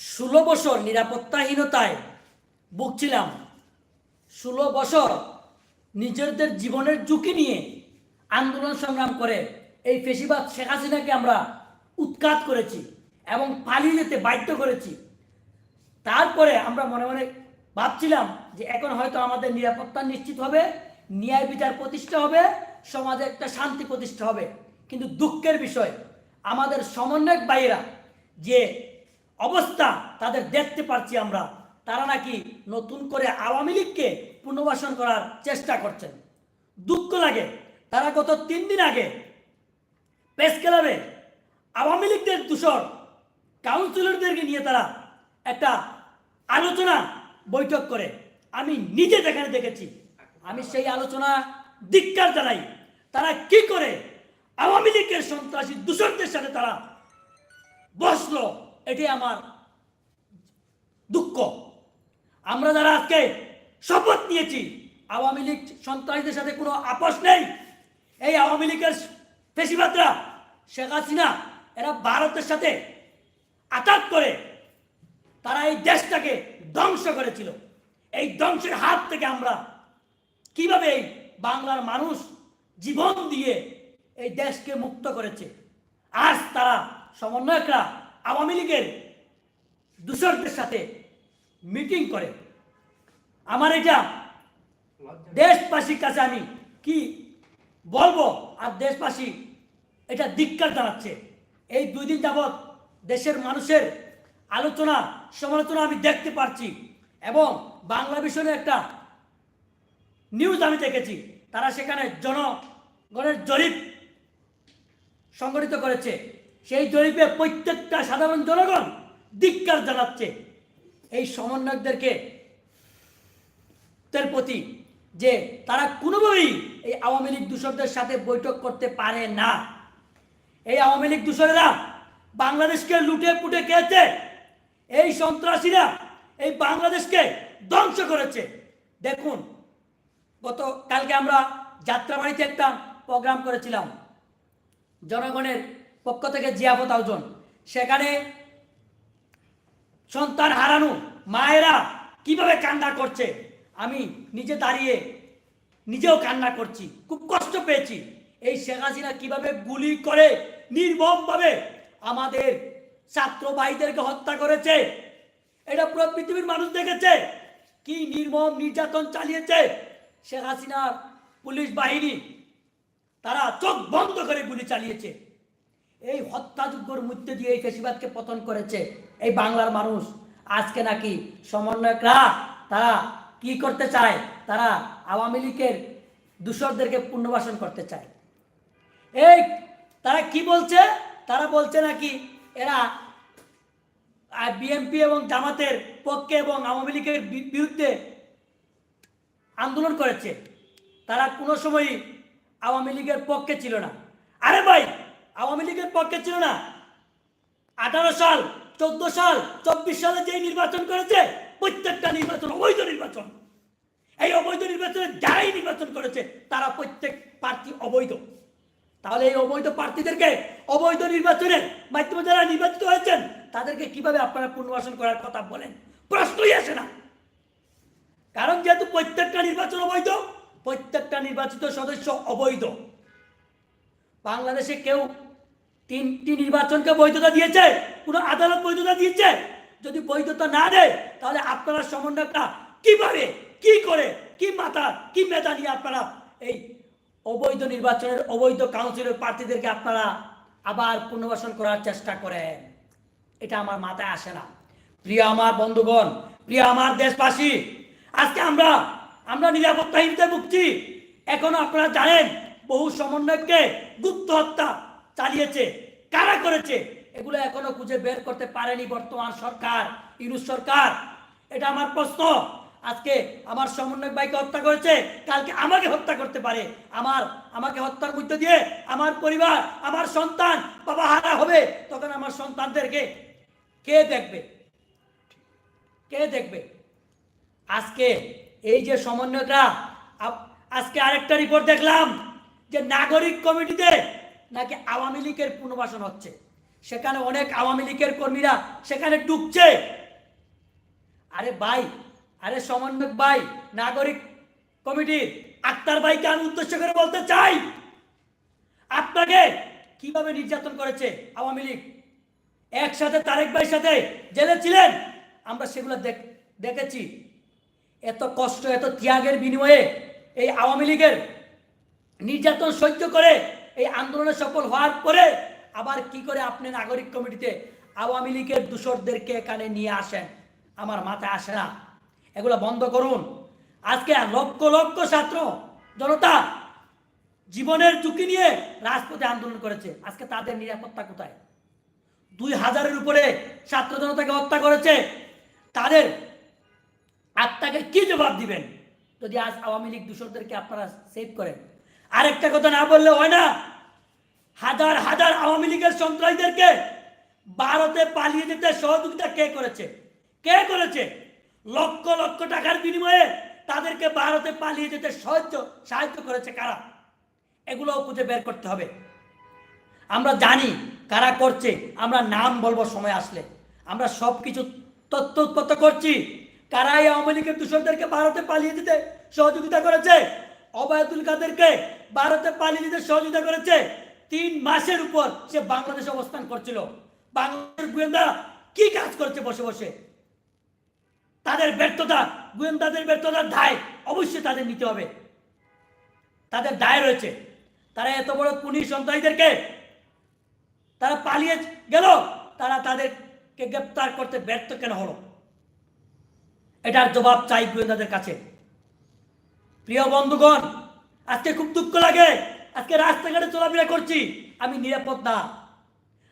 ষোলো বছর নিরাপত্তাহীনতায় ভুগছিলাম। ষোলো বছর নিজেদের জীবনের ঝুঁকি নিয়ে আন্দোলন সংগ্রাম করে এই ফেসিবাদ শেখ হাসিনাকে আমরা উৎখাত করেছি এবং পালিয়ে যেতে বাধ্য করেছি। তারপরে আমরা মনে মনে ভাবছিলাম যে এখন হয়তো আমাদের নিরাপত্তা নিশ্চিত হবে, ন্যায় বিচার প্রতিষ্ঠা হবে, সমাজে একটা শান্তি প্রতিষ্ঠা হবে। কিন্তু দুঃখের বিষয়, আমাদের সমন্বয়ক ভাইয়েরা যে অবস্থা তাদের দেখতে পারছি আমরা। তারা নাকি নতুন করে আওয়ামী লীগকে পুনর্বাসন করার চেষ্টা করছেন। দুঃখ লাগে, তারা গত তিন দিন আগে প্রেস ক্লাবে আওয়ামী লীগদের দূষর কাউন্সিলরদেরকে নিয়ে তারা একটা আলোচনা বৈঠক করে। আমি নিজে যেখানে দেখেছি, আমি সেই আলোচনা ধিক্কার জানাই। তারা কি করে আওয়ামী লীগের সন্ত্রাসী দূষণদের সাথে তারা বসল? এটি আমার দুঃখ। আমরা যারা আজকে শপথ নিয়েছি, আওয়ামী লীগ সন্ত্রাসীদের সাথে কোনো আপোষ নেই। এই আওয়ামী লীগের পেশিবাদরা শেখ হাসিনা, এরা ভারতের সাথে আঘাত করে তারা এই দেশটাকে ধ্বংস করেছিল। এই ধ্বংসের হাত থেকে আমরা কীভাবে এই বাংলার মানুষ জীবন দিয়ে এই দেশকে মুক্ত করেছে? আজ তারা সমন্বয়করা আওয়ামী লীগের দূষকদের সাথে মিটিং করে। আমার এটা দেশবাসীর কাছে আমি কি বলব? আর দেশবাসী এটা ধিক্কার জানাচ্ছে। এই দুই দিন যাবৎ দেশের মানুষের আলোচনা, সমালোচনা আমি দেখতে পাচ্ছি এবং বাংলা বিষয়ে একটা নিউজ আমি দেখেছি। তারা সেখানে জনগণের জরিপ সংগঠিত করেছে। সেই জরিপে প্রত্যেকটা সাধারণ জনগণ ধিক্কার জানাচ্ছে। এই সমন্বয়কদেরকে দের প্রতি যে তারা কোনোভাবেই এই আওয়ামী লীগ দূষকদের সাথে বৈঠক করতে পারে না। এই আওয়ামী লীগ দূষকেরা বাংলাদেশকে লুটে পুটে খেয়েছে। এই সন্ত্রাসীরা এই বাংলাদেশকে ধ্বংস করেছে। দেখুন, গত কালকে আমরা যাত্রাবাড়িতে একটা প্রোগ্রাম করেছিলাম। জনগণের পক্ষ থেকে জিয়াফত আয়োজন। সেখানে সন্তান হারানো মায়েরা কীভাবে কান্না করছে, আমি নিজে দাঁড়িয়ে নিজেও কান্না করছি, খুব কষ্ট পেয়েছি। এই শেখ হাসিনা কীভাবে গুলি করে নির্মমভাবে আমাদের ছাত্র ভাইদেরকে হত্যা করেছে, এটা পুরো পৃথিবীর মানুষ দেখেছে, কি নির্মম নির্যাতন চালিয়েছে। শেখ হাসিনার পুলিশ বাহিনী তারা চোখ বন্ধ করে গুলি চালিয়েছে। এই হত্যাযজ্ঞর মধ্যে দিয়ে এই ফেসিবাদকে পতন করেছে এই বাংলার মানুষ। আজকে নাকি সমন্বয়করা, তারা কি করতে চায়? তারা আওয়ামী লীগের দূষকদেরকে পুনর্বাসন করতে চায়। এই, তারা কি বলছে? তারা বলছে নাকি এরা বিএনপি এবং জামাতের পক্ষে এবং আওয়ামী লীগের বিরুদ্ধে আন্দোলন করেছে। তারা কোনো সময়ই আওয়ামী লীগের পক্ষে ছিল না। আরে ভাই আওয়ামী লীগের পক্ষে ছিল না। আঠারো সাল, চোদ্দ সাল, চব্বিশ সালে যেই নির্বাচন করেছে, প্রত্যেকটা নির্বাচন অবৈধ নির্বাচন। এই অবৈধ নির্বাচনে যারাই নির্বাচন করেছে, তারা প্রত্যেক প্রার্থী অবৈধ। তাহলে এই অবৈধ প্রার্থীদেরকে অবৈধ নির্বাচনের মাধ্যমে যারা নির্বাচিত হয়েছেন, তাদেরকে কীভাবে আপনারা পুনর্বাসন করার কথা বলেন? প্রশ্নই আসে না। কারণ যেহেতু প্রত্যেকটা নির্বাচন অবৈধ, প্রত্যেকটা নির্বাচিত সদস্য অবৈধ। বাংলাদেশে কেউ তিনটি নির্বাচনকে বৈধতা দিয়েছে, কোনো আদালত বৈধতা দিয়েছে। যদি বৈধতা না দেয়, তাহলে আপনারা সমন্বয়টা কীভাবে, কি করে, কি মাথা, কি মেধা নিয়ে আপনারা এই অবৈধ নির্বাচনের অবৈধ কাউন্সিলের প্রার্থীদেরকে আপনারা আবার পুনর্বাসন করার চেষ্টা করেন? এটা আমার মাথায় আসে না। প্রিয় আমার বন্ধুগণ, প্রিয় আমার দেশবাসী, আজকে আমরা আমরা নিরাপত্তাহীনতায় ভুগছি। এখনও আপনারা জানেন, বহু সমন্বয়কে গুপ্ত হত্যা চালিয়েছে, কারা করেছে? এগুলো এখনও খুঁজে বের করতে পারেনি বর্তমান সরকার, ইউনুস সরকার। এটা আমার প্রশ্ন। আজকে আমার সমন্বয়ক ভাইকে হত্যা করেছে, কালকে আমাকে হত্যা করতে পারে। আমার, আমাকে হত্যার মধ্যে দিয়ে আমার পরিবার, আমার সন্তান বাবা হারা হবে, তখন আমার সন্তানদেরকে কে দেখবে? কে দেখবে? আজকে এই যে সমন্বয়করা আপ- আজকে আরেকটা রিপোর্ট দেখলাম যে নাগরিক কমিটিতে নাকি আওয়ামী লীগের পুনর্বাসন হচ্ছে? সেখানে অনেক আওয়ামী লীগের কর্মীরা সেখানে ঢুকছে আরে ভাই, আরে সমন্বয়ক ভাই, নাগরিক কমিটির আক্তার ভাইকে আমি উদ্দেশ্য করে বলতে চাই, আপনাকে কীভাবে নির্যাতন করেছে আওয়ামী লীগ? একসাথে তারেক ভাইয়ের সাথে জেলে ছিলেন? আমরা সেগুলো দেখ- দেখেছি। এত কষ্ট, এত ত্যাগের বিনিময়ে এই আওয়ামী লীগের নির্যাতন সহ্য করে এই আন্দোলনে সফল হওয়ার পরে আবার কি করে আপনি নাগরিক কমিটিতে আওয়ামী লীগের দূষরদেরকে এখানে নিয়ে আসেন? আমার মাথায় আসে না। এগুলো বন্ধ করুন। আজকে লক্ষ লক্ষ ছাত্র জনতা জীবনের ঝুঁকি নিয়ে রাজপথে আন্দোলন করেছে। আজকে তাদের নিরাপত্তা কোথায়? দুই হাজারের উপরে ছাত্র জনতাকে হত্যা করেছে। তাদের আত্মাকে কি জবাব দিবেন? যদি আজ আওয়ামী লীগ দূষরদেরকে আপনারা সেভ করেন আরেকটা কথা না বললে হয় না। হাজার হাজার আওয়ামী লীগের সন্ত্রাসীদেরকে ভারতে পালিয়ে যেতে সহযোগিতা কে করেছে? কে করেছে? লক্ষ লক্ষ টাকার বিনিময়ে তাদেরকে ভারতে পালিয়ে যেতে সাহায্য সাহায্য করেছে কারা? এগুলোও খুঁজে বের করতে হবে। আমরা জানি কারা করছে, আমরা নাম বলব সময় আসলে। আমরা সব কিছু তথ্য উৎপত্ত করছি। কারা এই আওয়ামী লীগের দূষণদেরকে ভারতে পালিয়ে দিতে সহযোগিতা করেছে? অবায়তুল কাদেরকে ভারতে পালিয়ে দিতে সহযোগিতা করেছে। তিন মাসের উপর সে বাংলাদেশে অবস্থান করছিল। বাংলাদেশের গোয়েন্দা কি কাজ করছে বসে বসে? তাদের ব্যর্থতা, গোয়েন্দাদের ব্যর্থতার দায় অবশ্যই তাদের নিতে হবে। তাদের দায় রয়েছে। তারা এত বড় পুলিশ সন্ত্রাসীদেরকে তারা পালিয়ে গেল, তারা তাদেরকে গ্রেপ্তার করতে ব্যর্থ কেন হলো? এটার জবাব চাই গোয়েন্দাদের কাছে। প্রিয় বন্ধুগণ, আজকে খুব দুঃখ লাগে। আজকে রাস্তাঘাটে চলাফেরা করছি, আমি নিরাপদ না।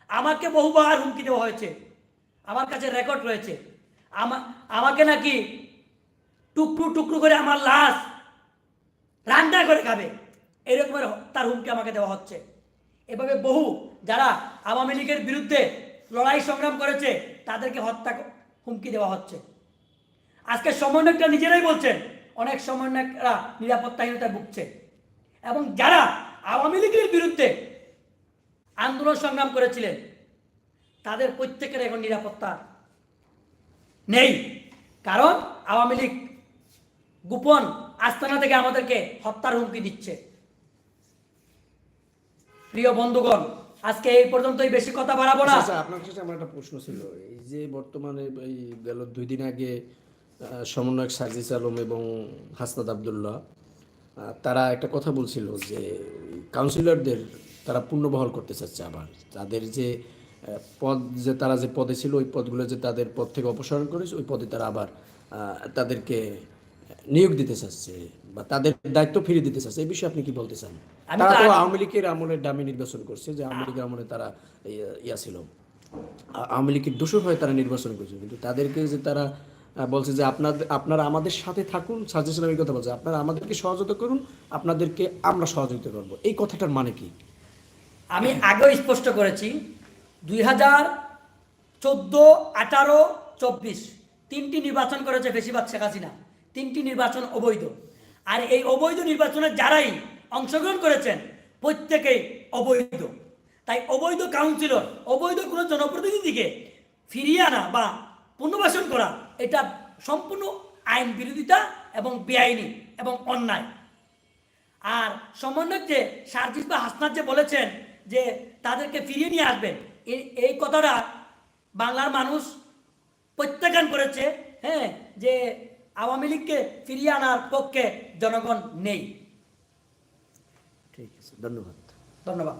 আমাকে বহুবার হুমকি দেওয়া হয়েছে। আমার কাছে রেকর্ড রয়েছে। আমা- আমাকে নাকি টুকরো টুকরো করে আমার লাশ রান্না করে খাবে এরকমের তার হুমকি আমাকে দেওয়া হচ্ছে। এভাবে বহু যারা আওয়ামী লীগের বিরুদ্ধে লড়াই সংগ্রাম করেছে, তাদেরকে হত্যা হুমকি দেওয়া হচ্ছে। আজকে সমন্বয়করা নিজেরাই বলছেন অনেক সমন্বয়করা নিরাপত্তাহীনতায় ভুগছে। এবং যারা আওয়ামী লীগের বিরুদ্ধে আন্দোলন সংগ্রাম করেছিলেন, তাদের প্রত্যেকের এখন নিরাপত্তা নেই। কারণ আওয়ামী লীগ গোপন আস্তানা থেকে আমাদেরকে হত্যার হুমকি দিচ্ছে। প্রিয় বন্ধুগণ, আজকে এই পর্যন্তই বেশি কথা বাড়াবো না। আচ্ছা আপনার কাছে আমার একটা প্রশ্ন ছিল। এই যে বর্তমানে এই গেল দুই দিন আগে সমন্বয়ক সাজিস আলম এবং হাসনাদ আবদুল্লাহ তারা একটা কথা বলছিল যে কাউন্সিলরদের তারা পুনর্বহাল করতে চাচ্ছে আবার। তাদের যে পদ যে তারা যে পদে ছিল ওই পদগুলো যে তাদের পদ থেকে অপসারণ করেছে ওই পদে তারা আবার তাদেরকে নিয়োগ দিতে চাচ্ছে বা তাদের দায়িত্ব ফিরিয়ে দিতে চাচ্ছে। এই বিষয়ে আপনি কি বলতে চান? তারা তো আওয়ামী লীগের আমলে ডামি নির্বাচন করছে যে আওয়ামী লীগের আমলে তারা ইয়া- ছিল। আওয়ামী লীগের দোষর হয়ে তারা নির্বাচন করছে কিন্তু তাদেরকে যে তারা বলছে যে আপনাদের আপনারা আমাদের সাথে থাকুন, সাজেশন আমি কথা বলছে, আপনারা আমাদেরকে সহযোগিতা করুন, আপনাদেরকে আমরা সহযোগিতা করব। এই কথাটার মানে কি? আমি আগেও স্পষ্ট করেছি, দুই হাজার চোদ্দ আঠারো চব্বিশ, তিনটি নির্বাচন করেছে বেশিরভাগ শেখ হাসিনা, তিনটি নির্বাচন অবৈধ। আর এই অবৈধ নির্বাচনে যারাই অংশগ্রহণ করেছেন, প্রত্যেকেই অবৈধ। তাই অবৈধ কাউন্সিলর, অবৈধ কোনো জনপ্রতিনিধিকে ফিরিয়ে আনা বা পুনর্বাসন করা এটা সম্পূর্ণ আইন বিরোধিতা এবং বেআইনি এবং অন্যায়। আর সমন্বয়ক যে সার্জিস বা হাসনাত যে বলেছেন যে তাদেরকে ফিরিয়ে নিয়ে আসবেন এই এই কথাটা বাংলার মানুষ প্রত্যাখ্যান করেছে হ্যাঁ যে আওয়ামী লীগকে ফিরিয়ে আনার পক্ষে জনগণ নেই। ঠিক আছে ধন্যবাদ। ধন্যবাদ।